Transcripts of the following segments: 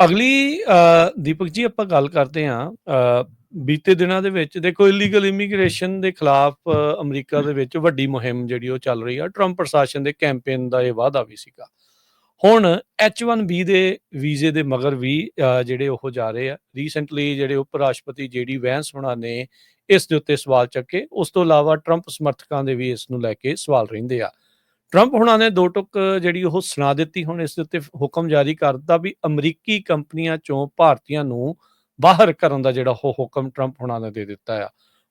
ਅਗਲੀ ਦੀਪਕ ਜੀ ਆਪਾਂ ਗੱਲ ਕਰਦੇ ਹਾਂ ਬੀਤੇ ਦਿਨਾਂ ਦੇ ਵਿੱਚ, ਦੇਖੋ ਇਲੀਗਲ ਇਮੀਗ੍ਰੇਸ਼ਨ ਦੇ ਖਿਲਾਫ ਅਮਰੀਕਾ ਦੇ ਵਿੱਚ ਵੱਡੀ ਮੁਹਿੰਮ ਜਿਹੜੀ ਉਹ ਚੱਲ ਰਹੀ ਆ ਟਰੰਪ ਪ੍ਰਸ਼ਾਸਨ ਦੇ ਕੈਂਪੇਨ ਦਾ ਇਹ ਵਾਅਦਾ ਵੀ ਸੀਗਾ। ਹੁਣ H1B ਦੇ ਵੀਜ਼ੇ ਦੇ ਮਗਰ ਵੀ ਜਿਹੜੇ ਉਹ ਜਾ ਰਹੇ ਆ ਰੀਸੈਂਟਲੀ ਜਿਹੜੇ ਉਪ ਰਾਸ਼ਟਰਪਤੀ ਜੀਡੀ ਵੈਂਸ ਹੋਣਾ ਨੇ ਇਸ ਦੇ ਉੱਤੇ ਸਵਾਲ ਚੱਕੇ, ਉਸ ਤੋਂ ਇਲਾਵਾ ਟਰੰਪ ਸਮਰਥਕਾਂ ਦੇ ਵੀ ਇਸ ਨੂੰ ਲੈ ਕੇ ਸਵਾਲ ਰਹਿੰਦੇ ਆ। ਟਰੰਪ ਹੁਣਾਂ ਨੇ ਦੋ ਟੁਕ ਜਿਹੜੀ ਉਹ ਸੁਣਾ ਦਿੱਤੀ ਹੁਣ ਇਸ ਦੇ ਉੱਤੇ ਹੁਕਮ ਜਾਰੀ ਕਰ ਦਿੱਤਾ ਵੀ ਅਮਰੀਕੀ ਕੰਪਨੀਆਂ ਚੋਂ ਭਾਰਤੀਆਂ ਨੂੰ ਬਾਹਰ ਕਰਨ ਦਾ ਜਿਹੜਾ ਉਹ ਹੁਕਮ ਟਰੰਪ ਹੁਣਾਂ ਨੇ ਦੇ ਦਿੱਤਾ ਆ।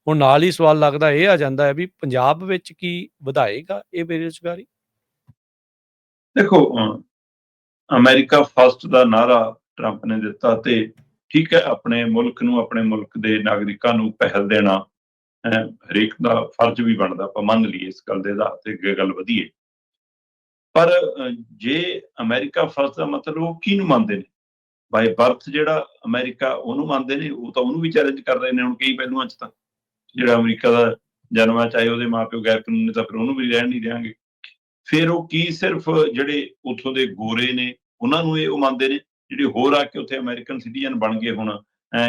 ਹੁਣ ਨਾਲ ਹੀ ਸਵਾਲ ਲੱਗਦਾ ਇਹ ਆ ਜਾਂਦਾ ਹੈ ਵੀ ਪੰਜਾਬ ਵਿੱਚ ਕੀ ਵਧਾਏਗਾ ਇਹ ਬੇਰੁਜ਼ਗਾਰੀ? ਦੇਖੋ ਅਹ, ਅਮਰੀਕਾ ਫਸਟ ਦਾ ਨਾਰਾ ਟਰੰਪ ਨੇ ਦਿੱਤਾ ਤੇ ਠੀਕ ਹੈ ਆਪਣੇ ਮੁਲਕ ਨੂੰ ਆਪਣੇ ਮੁਲਕ ਦੇ ਨਾਗਰਿਕਾਂ ਨੂੰ ਪਹਿਲ ਦੇਣਾ ਹਰੇਕ ਦਾ ਫਰਜ਼ ਵੀ ਬਣਦਾ ਆਪਾਂ ਮੰਨ ਲਈਏ ਇਸ ਗੱਲ ਦੇ ਆਧਾਰ ਤੇ ਗੱਲ ਵਧੀਏ। ਪਰ ਜੇ ਅਮਰੀਕਾ ਫਸਟ ਦਾ ਮਤਲਬ ਉਹ ਕਿਹਨੂੰ ਮੰਨਦੇ ਨੇ? ਬਾਈ ਬਰਥ ਜਿਹੜਾ ਅਮਰੀਕਾ ਉਹਨੂੰ ਮੰਨਦੇ ਨੇ, ਉਹ ਤਾਂ ਉਹਨੂੰ ਵੀ ਚੈਲੰਜ ਕਰ ਰਹੇ ਨੇ ਹੁਣ ਕਈ ਪਹਿਲੂਆਂ 'ਚ ਤਾਂ। ਜਿਹੜਾ ਅਮਰੀਕਾ ਦਾ ਜਨਮ ਹੈ ਚਾਹੇ ਉਹਦੇ ਮਾਪਿਓ ਗੈਰ ਕਾਨੂੰਨੀ ਤਾਂ ਫਿਰ ਉਹਨੂੰ ਵੀ ਰਹਿਣ ਨਹੀਂ ਦੇਣਗੇ ਫਿਰ ਉਹ ਕੀ ਸਿਰਫ ਜਿਹੜੇ ਉੱਥੋਂ ਦੇ ਗੋਰੇ ਨੇ, ਉਹਨਾਂ ਨੂੰ ਇਹ ਉਹ ਮੰਨਦੇ ਨੇ, ਜਿਹੜੇ ਹੋਰ ਆ ਕੇ ਉੱਥੇ ਅਮਰੀਕਨ ਸਿਟੀਜ਼ਨ ਬਣ ਗਏ ਹੁਣ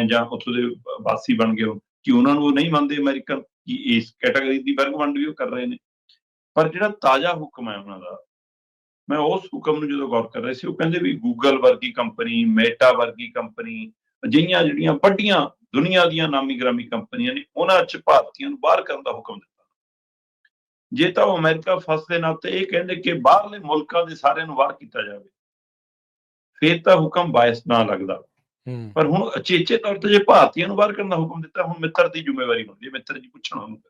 ਜਾਂ ਉੱਥੋਂ ਦੇ ਵਾਸੀ ਬਣ ਗਏ ਹੁਣ, ਕਿ ਉਹਨਾਂ ਨੂੰ ਉਹ ਨਹੀਂ ਮੰਨਦੇ ਅਮਰੀਕਨ? ਕਿ ਇਸ ਕੈਟਾਗਰੀ ਦੀ ਵਰਗ ਵੰਡ ਵੀ ਉਹ ਕਰ ਰਹੇ ਨੇ? ਪਰ ਜਿਹੜਾ ਤਾਜ਼ਾ ਹੁਕਮ ਹੈ ਉਹਨਾਂ ਦਾ ਮੈਂ ਉਸ ਹੁਕਮ ਨੂੰ ਜਦੋਂ ਗੌਰ ਕਰ ਰਿਹਾ ਸੀ ਉਹ ਕਹਿੰਦੇ ਵੀ ਗੂਗਲ ਵਰਗੀ ਕੰਪਨੀ ਮੇਟਾ ਵਰਗੀ ਕੰਪਨੀ ਅਜਿਹੀਆਂ ਜਿਹੜੀਆਂ ਵੱਡੀਆਂ ਦੁਨੀਆ ਦੀਆਂ ਨਾਮੀ ਗ੍ਰਾਮੀ ਕੰਪਨੀਆਂ ਨੇ ਉਹਨਾਂ 'ਚ ਭਾਰਤੀਆਂ ਨੂੰ ਬਾਹਰ ਕਰਨ ਦਾ ਹੁਕਮ ਦਿੱਤਾ। ਜੇ ਤਾਂ ਉਹ ਅਮਰੀਕਾ ਫਸ ਦੇ ਨਾਤੇ ਇਹ ਕਹਿੰਦੇ ਕਿ ਬਾਹਰਲੇ ਮੁਲਕਾਂ ਦੇ ਸਾਰਿਆਂ ਨੂੰ ਬਾਹਰ ਕੀਤਾ ਜਾਵੇ। ਫਿਰ ਤਾਂ ਹੁਕਮ ਬਾਇਸ ਨਾ ਲੱਗਦਾ। ਪਰ ਹੁਣ ਅਚੇਚੇ ਤੌਰ ਤੇ ਜੇ ਭਾਰਤੀਆਂ ਨੂੰ ਬਾਹਰ ਕਰਨ ਦਾ ਹੁਕਮ ਦਿੱਤਾ ਹੁਣ ਮਿੱਤਰ ਦੀ ਜ਼ਿੰਮੇਵਾਰੀ ਬਣਦੀ ਹੈ ਮਿੱਤਰ ਜੀ ਪੁੱਛਣਾ ਉਹਨੂੰ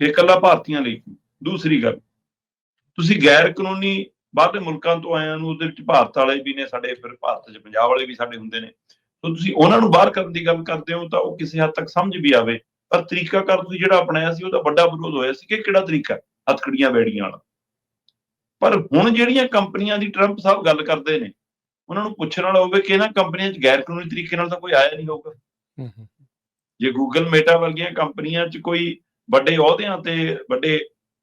ਇਹ ਇਕੱਲਾ ਭਾਰਤੀਆਂ ਲਈ। ਦੂਸਰੀ ਗੱਲ। ਤੁਸੀਂ ਗੈਰ ਕਾਨੂੰਨੀ ਬਾਹਰਲੇ ਮੁਲਕਾਂ ਤੋਂ ਆਇਆਂ ਨੂੰ ਉਹਦੇ ਵਿੱਚ ਭਾਰਤ ਵਾਲੇ ਵੀ ਨੇ ਸਾਡੇ ਫਿਰ ਭਾਰਤ 'ਚ ਪੰਜਾਬ ਵਾਲੇ ਵੀ ਸਾਡੇ ਹੁੰਦੇ ਨੇ। ਤਾਂ ਤੁਸੀਂ ਉਹਨਾਂ ਨੂੰ ਬਾਹਰ ਕਰਨ ਦੀ ਗੱਲ ਕਰਦੇ ਹੋ ਤਾਂ ਉਹ ਕਿਸੇ ਹੱਦ ਤੱਕ ਸਮਝ ਵੀ ਆਵੇ। ਪਰ ਤਰੀਕਾਕਾਰ ਤੁਸੀਂ ਜਿਹੜਾ ਅਪਣਾਇਆ ਸੀ ਉਹਦਾ ਵੱਡਾ ਵਿਰੋਧ ਹੋਇਆ ਸੀ ਕਿ ਕਿਹੜਾ ਤਰੀਕਾ? ਹੱਥਕੜੀਆਂ ਬੈੜੀਆਂ ਵਾਲਾ। ਪਰ ਹੁਣ ਜਿਹੜੀਆਂ ਕੰਪਨੀਆਂ ਦੀ ਟਰੰਪ ਸਾਹਿਬ ਗੱਲ ਕਰਦੇ ਨੇ ਉਹਨਾਂ ਨੂੰ ਪੁੱਛਣ ਵਾਲਾ ਹੋਵੇ ਕਿ ਇਹਨਾਂ ਕੰਪਨੀਆਂ 'ਚ ਗੈਰ ਕਾਨੂੰਨੀ ਤਰੀਕੇ ਨਾਲ ਤਾਂ ਕੋਈ ਆਇਆ ਨਹੀਂ ਹੋਊਗਾ। ਜੇ ਗੂਗਲ ਮੇਟਾ ਵਰਗੀਆਂ ਕੰਪਨੀਆਂ 'ਚ ਕੋਈ ਵੱਡੇ ਅਹੁਦਿਆਂ ਤੇ ਵੱਡੇ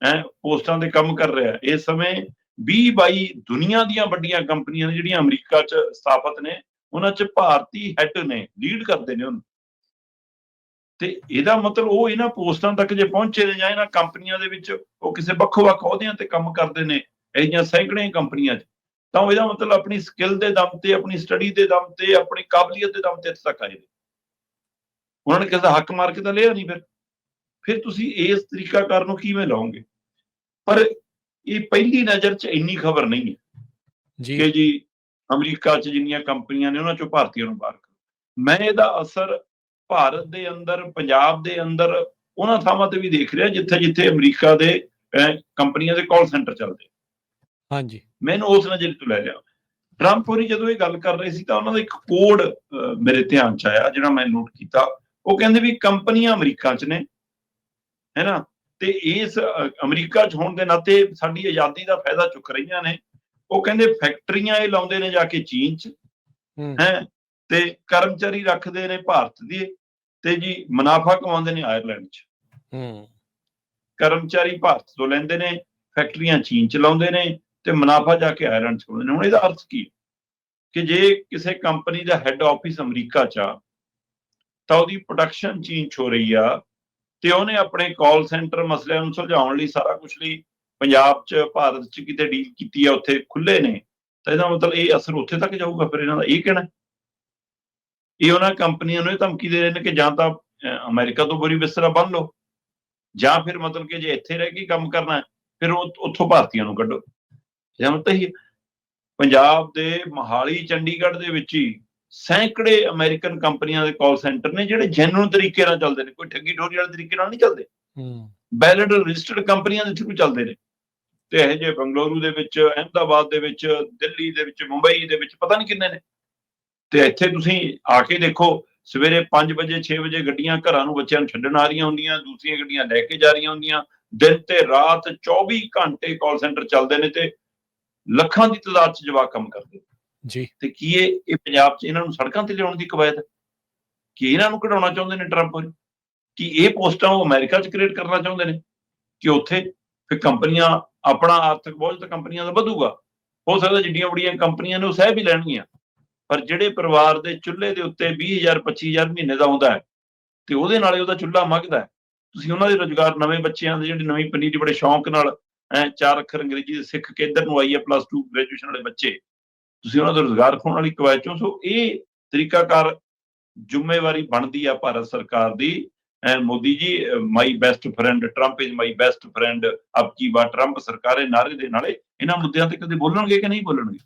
ਹੈ, ਪੋਸਟਾਂ ਤੇ ਕੰਮ ਕਰ ਰਿਹਾ। ਇਸ ਸਮੇਂ 20 22 ਦੁਨੀਆ ਦੀਆਂ ਵੱਡੀਆਂ ਕੰਪਨੀਆਂ ਨੇ, ਜਿਹੜੀਆਂ ਅਮਰੀਕਾ 'ਚ ਸਥਾਪਿਤ ਨੇ, ਉਹਨਾਂ 'ਚ ਭਾਰਤੀ ਹੈੱਡ ਨੇ, ਲੀਡ ਕਰਦੇ ਨੇ ਉਹਨੂੰ। ਤੇ ਇਹਦਾ ਮਤਲਬ ਉਹ ਇਹਨਾਂ ਪੋਸਟਾਂ ਤੱਕ ਜੇ ਪਹੁੰਚੇ ਨੇ ਜਾਂ ਇਹਨਾਂ ਕੰਪਨੀਆਂ ਦੇ ਵਿੱਚ ਉਹ ਕਿਸੇ ਵੱਖੋ-ਵੱਖ ਅਹੁਦਿਆਂ ਤੇ ਕੰਮ ਕਰਦੇ ਨੇ, ਇਹ ਜਿਹੀਆਂ ਸੈਂਕੜੇ ਕੰਪਨੀਆਂ 'ਚ, ਤਾਂ ਉਹ ਇਹਦਾ ਮਤਲਬ ਆਪਣੀ ਸਕਿੱਲ ਦੇ ਦਮ ਤੇ, ਆਪਣੀ ਸਟੱਡੀ ਦੇ ਦਮ ਤੇ, ਆਪਣੀ ਕਾਬਲੀਅਤ ਦੇ ਦਮ ਤੇ ਇੱਥੇ ਤੱਕ ਆਏ ਨੇ। ਉਹਨਾਂ ਨੇ ਕਿਸੇ ਦਾ ਹੱਕ ਮਾਰ ਕੇ ਤਾਂ ਲਿਆ ਨਹੀਂ ਫਿਰ। ਫਿਰ ਤੁਸੀਂ ਇਸ ਤਰੀਕਾਕਾਰ ਨੂੰ ਕਿਵੇਂ ਲਾਓਗੇ? ਪਰ ਇਹ ਪਹਿਲੀ ਨਜ਼ਰ 'ਚ ਇੰਨੀ ਖਬਰ ਨਹੀਂ ਹੈ ਜੀ। ਕਿ ਜੀ ਅਮਰੀਕਾ 'ਚ ਜਿੰਨੀਆਂ ਕੰਪਨੀਆਂ ਨੇ ਉਹਨਾਂ 'ਚੋਂ ਭਾਰਤੀਆਂ ਨੂੰ ਬਾਹਰ ਕਰੋ ਮੈਂ ਇਹਦਾ ਅਸਰ ਭਾਰਤ ਦੇ ਅੰਦਰ ਪੰਜਾਬ ਦੇ ਅੰਦਰ ਉਹਨਾਂ ਥਾਵਾਂ ਤੇ ਵੀ ਦੇਖ ਰਿਹਾ ਜਿੱਥੇ ਜਿੱਥੇ ਅਮਰੀਕਾ ਦੇ ਕੰਪਨੀਆਂ ਦੇ ਕਾਲ ਸੈਂਟਰ ਚੱਲਦੇ। ਹਾਂਜੀ। ਮੈਨੂੰ ਉਸ ਨਜ਼ਰ ਤੋਂ ਲੈ ਲਿਆ। ਟਰੰਪ ਹੋਰੀ ਜਦੋਂ ਇਹ ਗੱਲ ਕਰ ਰਹੇ ਸੀ ਤਾਂ ਉਹਨਾਂ ਦਾ ਇੱਕ ਕੋਡ ਮੇਰੇ ਧਿਆਨ ਚ ਆਇਆ ਜਿਹੜਾ ਮੈਂ ਨੋਟ ਕੀਤਾ। ਉਹ ਕਹਿੰਦੇ ਵੀ ਕੰਪਨੀਆਂ ਅਮਰੀਕਾ ਚ ਨੇ ਹੈਨਾ ਤੇ ਇਸ ਅਮਰੀਕਾ ਚ ਹੋਣ ਦੇ ਨਾਤੇ ਸਾਡੀ ਆਜ਼ਾਦੀ ਦਾ ਫਾਇਦਾ ਚੁੱਕ ਰਹੀਆਂ ਨੇ। ਉਹ ਕਹਿੰਦੇ ਫੈਕਟਰੀਆਂ ਇਹ ਲਾਉਂਦੇ ਨੇ ਜਾ ਕੇ ਚੀਨ ਚ ਹੂੰ। ਹੈ ਤੇ ਕਰਮਚਾਰੀ ਰੱਖਦੇ ਨੇ ਭਾਰਤ ਦੇ ਤੇ ਜੀ ਮੁਨਾਫਾ ਕਮਾਉਂਦੇ ਨੇ ਆਇਰਲੈਂਡ ਚ। ਹੂੰ। ਕਰਮਚਾਰੀ ਭਾਰਤ ਤੋਂ ਲੈਂਦੇ ਨੇ ਫੈਕਟਰੀਆਂ ਚੀਨ ਚ ਲਾਉਂਦੇ ਨੇ ਤੇ ਮੁਨਾਫਾ ਜਾ ਕੇ ਆਇਰਲੈਂਡ ਚ ਕਮਾਉਂਦੇ ਨੇ। ਹੁਣ ਇਹਦਾ ਅਰਥ ਕੀ ਹੈ? ਕਿ ਜੇ ਕਿਸੇ ਕੰਪਨੀ ਦਾ ਹੈੱਡ ਆਫਿਸ ਅਮਰੀਕਾ ਚ ਆ ਤਾਂ ਉਹਦੀ ਪ੍ਰੋਡਕਸ਼ਨ ਚੀਨ ਚ ਹੋ ਰਹੀ ਆ ਤੇ ਉਹਨੇ ਆਪਣੇ ਕਾਲ ਸੈਂਟਰ ਮਸਲਿਆਂ ਨੂੰ ਸੁਲਝਾਉਣ ਲਈ ਸਾਰਾ ਕੁਝ ਲਈ ਪੰਜਾਬ ਚ ਭਾਰਤ ਚ ਕਿਤੇ ਡੀਲ ਕੀਤੀ ਆ ਉੱਥੇ ਖੁੱਲੇ ਨੇ। ਤਾਂ ਇਹਦਾ ਮਤਲਬ ਇਹ ਅਸਰ ਉੱਥੇ ਤੱਕ ਜਾਊਗਾ ਫਿਰ ਇਹਨਾਂ ਦਾ ਇਹ ਕਹਿਣਾ ਇਹ ਉਹਨਾਂ ਕੰਪਨੀਆਂ ਨੂੰ ਇਹ ਧਮਕੀ ਦੇ ਰਹੇ ਨੇ ਕਿ ਜਾਂ ਤਾਂ ਅਹ, ਅਮਰੀਕਾ ਤੋਂ ਬੁਰੀ ਬਿਸਤਰਾ ਬੰਨ ਲਓ ਜਾਂ ਫਿਰ ਮਤਲਬ ਕਿ ਜੇ ਇੱਥੇ ਰਹਿ ਕੇ ਕੰਮ ਕਰਨਾ ਫਿਰ ਉਹ ਉੱਥੋਂ ਭਾਰਤੀਆਂ ਨੂੰ ਕੱਢੋ। ਜਾਂ ਮਤਲਬ ਹੀ। ਪੰਜਾਬ ਦੇ ਮਹਾਲੀ ਚੰਡੀਗੜ੍ਹ ਦੇ ਵਿੱਚ ਹੀ ਸੈਂਕੜੇ ਅਮਰੀਕਨ ਕੰਪਨੀਆਂ ਦੇ ਕਾਲ ਸੈਂਟਰ ਨੇ ਜਿਹੜੇ ਜੈਨੂਇਨ ਤਰੀਕੇ ਨਾਲ ਚੱਲਦੇ ਨੇ ਕੋਈ ਠੱਗੀ ਠੋਰੀ ਵਾਲੇ ਤਰੀਕੇ ਨਾਲ ਨਹੀਂ ਚੱਲਦੇ। ਹੂੰ। ਵੈਲਿਡ ਰਜਿਸਟਰਡ ਕੰਪਨੀਆਂ ਦੇ ਥਰੂ ਚੱਲਦੇ ਨੇ। ਤੇ ਇਹ ਜੇ ਬੰਗਲੌਰੂ ਦੇ ਵਿੱਚ ਅਹਿਮਦਾਬਾਦ ਦੇ ਵਿੱਚ ਦਿੱਲੀ ਦੇ ਵਿੱਚ ਮੁੰਬਈ ਦੇ ਵਿੱਚ ਪਤਾ ਨਹੀਂ ਕਿੰਨੇ ਨੇ। ਤੇ ਇੱਥੇ ਤੁਸੀਂ ਆ ਕੇ ਦੇਖੋ ਸਵੇਰੇ 5 ਵਜੇ 6 ਵਜੇ ਗੱਡੀਆਂ ਘਰਾਂ ਨੂੰ ਬੱਚਿਆਂ ਨੂੰ ਛੱਡਣ ਆ ਰਹੀਆਂ ਹੁੰਦੀਆਂ ਦੂਸਰੀਆਂ ਗੱਡੀਆਂ ਲੈ ਕੇ ਜਾ ਰਹੀਆਂ ਹੁੰਦੀਆਂ। ਦਿਨ ਤੇ ਰਾਤ 24 ਘੰਟੇ ਕਾਲ ਸੈਂਟਰ ਚੱਲਦੇ ਨੇ ਤੇ ਲੱਖਾਂ ਦੀ ਤਾਦਾਦ 'ਚ ਜਵਾਕ ਕੰਮ ਕਰਦੇ ਜੀ। ਤੇ ਕੀ ਇਹ ਇਹ ਪੰਜਾਬ 'ਚ ਇਹਨਾਂ ਨੂੰ ਸੜਕਾਂ ਤੇ ਲਿਆਉਣ ਦੀ ਕਵਾਇਦ ਹੈ? ਕੀ ਇਹਨਾਂ ਨੂੰ ਕਢਾਉਣਾ ਚਾਹੁੰਦੇ ਨੇ ਟਰੰਪ ਕਿ ਇਹ ਪੋਸਟਾਂ ਉਹ ਅਮਰੀਕਾ 'ਚ ਕ੍ਰੀਏਟ ਕਰਨਾ ਚਾਹੁੰਦੇ ਨੇ? ਕਿ ਉੱਥੇ ਫਿਰ ਕੰਪਨੀਆਂ, ਆਪਣਾ ਆਰਥਿਕ ਬੋਝ ਤਾਂ ਕੰਪਨੀਆਂ ਦਾ ਵਧੂਗਾ। ਹੋ ਸਕਦਾ ਜਿੱਡੀਆਂ ਬੜੀਆਂ ਕੰਪਨੀਆਂ ਨੇ ਉਹ ਸਹਿ ਵੀ ਲੈਣਗੀਆਂ। ਪਰ ਜਿਹੜੇ ਪਰਿਵਾਰ ਦੇ ਚੁੱਲ੍ਹੇ ਦੇ ਉੱਤੇ 20000 25000 ਮਹੀਨੇ ਦਾ ਆਉਂਦਾ ਹੈ, ਤੇ ਉਹਦੇ ਨਾਲ ਉਹਦਾ ਚੁੱਲ੍ਹਾ ਮੰਗਦਾ ਹੈ। ਤੁਸੀਂ ਉਹਨਾਂ ਦੇ ਰੋਜ਼ਗਾਰ, ਨਵੇਂ ਬੱਚਿਆਂ ਦੇ ਜਿਹੜੇ ਨਵੀਂ ਪਨੀਰੀ ਬੜੇ ਸ਼ੌਂਕ ਨਾਲ ਚਾਰ ਅੱਖਰ ਅੰਗਰੇਜ਼ੀ ਦੇ ਸਿੱਖ ਕੇ ਇੱਧਰ ਨੂੰ ਆਈ ਹੈ ਪਲੱਸ 2 ਗ੍ਰੈਜੂਏਸ਼ਨ ਵਾਲੇ ਬੱਚੇ। ਤੁਸੀਂ ਉਹਨਾਂ ਦਾ ਰੋਜ਼ਗਾਰ ਖੋਣ ਵਾਲੀ ਕਵਾਇਦ ਚੋਂ ਸੋ ਇਹ ਤਰੀਕਾਕਾਰ ਜ਼ਿੰਮੇਵਾਰੀ ਬਣਦੀ ਆ ਭਾਰਤ ਸਰਕਾਰ ਦੀ। ਐ Modi ji my best friend Trump is my best friend ਅਬ ਕੀ ਬਾਤ ਟਰੰਪ ਸਰਕਾਰੇ ਇਹ ਨਾਰੇ ਦੇ ਨਾਲੇ ਇਹਨਾਂ ਮੁੱਦਿਆਂ ਤੇ ਕਦੇ ਬੋਲਣਗੇ ਕਿ ਨਹੀਂ ਬੋਲਣਗੇ?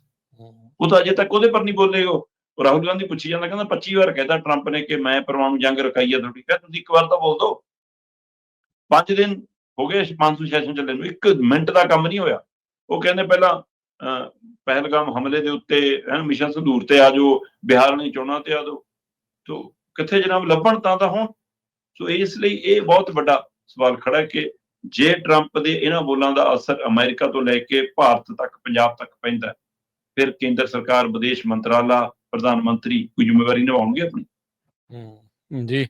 ਉਹ ਤਾਂ ਅਜੇ ਤੱਕ ਉਹਦੇ ਪਰ ਨਹੀਂ ਬੋਲੇ ਉਹ। ਰਾਹੁਲ ਗਾਂਧੀ ਪੁੱਛੀ ਜਾਂਦਾ, ਕਹਿੰਦਾ 25 ਵਾਰ ਕਹਿੰਦਾ ਟਰੰਪ ਨੇ ਕਿ ਮੈਂ ਪਰਮਾਣੂ ਜੰਗ ਰਕਾਈ ਆ ਤੁਹਾਡੀ। ਕਹ ਤੁਸੀਂ ਇੱਕ ਵਾਰ ਤਾਂ ਬੋਲ ਦਿਓ ਪੰਜ ਦਿਨ ਹੋ ਗਏ ਮਾਨਸੂਨ ਸੈਸ਼ਨ ਚੱਲੇ ਨੂੰ। ਇੱਕ ਮਿੰਟ ਦਾ ਕੰਮ ਨਹੀਂ ਹੋਇਆ। ਉਹ ਕਹਿੰਦੇ ਪਹਿਲਾਂ ਪਹਿਲਗਾਮ ਹਮਲੇ ਦੇ ਉੱਤੇ ਮਿਸ਼ਨ ਸੰਦੂਰ ਤੇ ਆ ਜਾਓ, ਬਿਹਾਰ ਨਹੀਂ ਚੋਣਾਂ ਤੇ ਆ ਜਾਓ। ਤੋ ਕਿੱਥੇ ਜਨਾਬ ਲੱਭਣ ਤਾਂ ਤਾਂ ਹੁਣ? ਸੋ ਇਸ ਲਈ ਇਹ ਬਹੁਤ ਵੱਡਾ ਸਵਾਲ ਖੜਾ ਕਿ ਜੇ ਟਰੰਪ ਦੇ ਇਹਨਾਂ ਬੋਲਾਂ ਦਾ ਅਸਰ ਅਮਰੀਕਾ ਤੋਂ ਲੈ ਕੇ ਭਾਰਤ ਤੱਕ, ਪੰਜਾਬ ਤੱਕ ਪੈਂਦਾ ਫਿਰ ਕੇਂਦਰ ਸਰਕਾਰ, ਵਿਦੇਸ਼ ਮੰਤਰਾਲਾ, ਪ੍ਰਧਾਨ ਮੰਤਰੀ ਕੋਈ ਜ਼ਿੰਮੇਵਾਰੀ ਨਿਭਾਉਣਗੇ ਆਪਣੀ? ਜੀ।